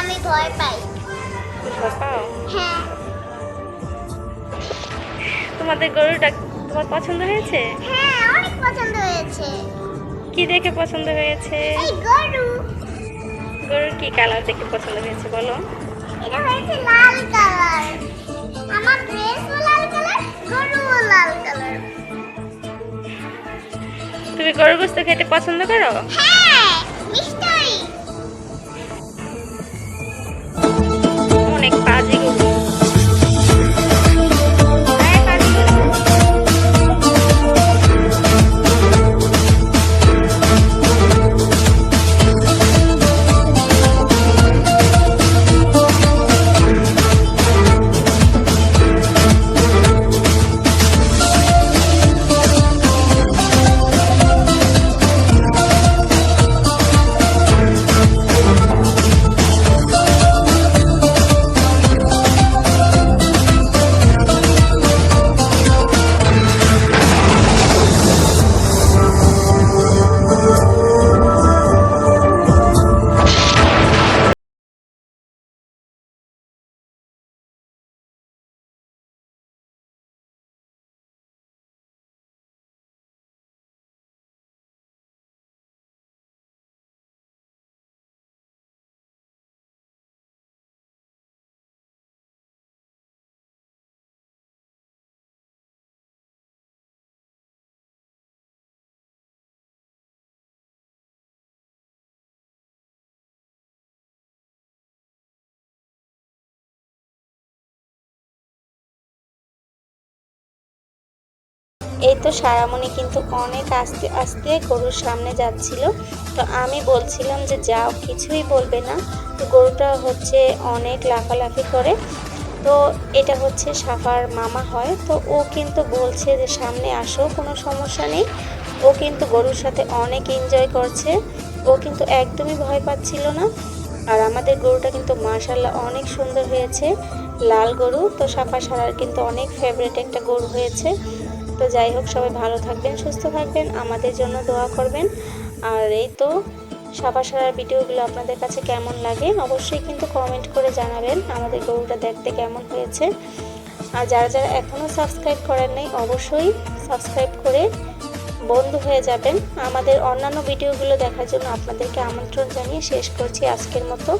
আমি ভয় পাই। তোমাদের গরুটা তোমার পছন্দ হয়েছে? কি দেখে পছন্দ হয়েছে? গরু। গরুর কি কালার দেখে পছন্দ হয়েছে বলো? তুমি গরুর গোশত খেতে পছন্দ করো? হ্যাঁ। অনেক বাজে এই তো সারামণি কিন্তু অনেক আস্তে আস্তে গরুর সামনে যাচ্ছিল। তো আমি বলছিলাম যে, যাও, কিছুই বলবে না। তো গরুটা হচ্ছে অনেক লাফালাফি করে। তো এটা হচ্ছে সাফার মামা হয়। তো ও কিন্তু বলছে যে, সামনে আসো, কোনো সমস্যা নেই। ও কিন্তু গরুর সাথে অনেক এনজয় করছে। ও কিন্তু একদমই ভয় পাচ্ছিল না। আর আমাদের গরুটা কিন্তু মার্শাল্লাহ অনেক সুন্দর হয়েছে, লাল গরু। তো সাফা সারার কিন্তু অনেক ফেভারিট একটা গরু হয়েছে। তো যাই হোক, সবাই ভালো থাকবেন, সুস্থ থাকবেন, আমাদের জন্য দোয়া করবেন। আর এই তো সাফা সারার ভিডিওগুলো আপনাদের কাছে কেমন লাগে অবশ্যই কিন্তু কমেন্ট করে জানাবেন, আমাদের গরুটা দেখতে কেমন হয়েছে। আর যারা যারা এখনও সাবস্ক্রাইব করেন নাই, অবশ্যই সাবস্ক্রাইব করে বন্ধু হয়ে যাবেন। আমাদের অন্যান্য ভিডিওগুলো দেখার জন্য আপনাদেরকে আমন্ত্রণ জানিয়ে শেষ করছি আজকের মতো।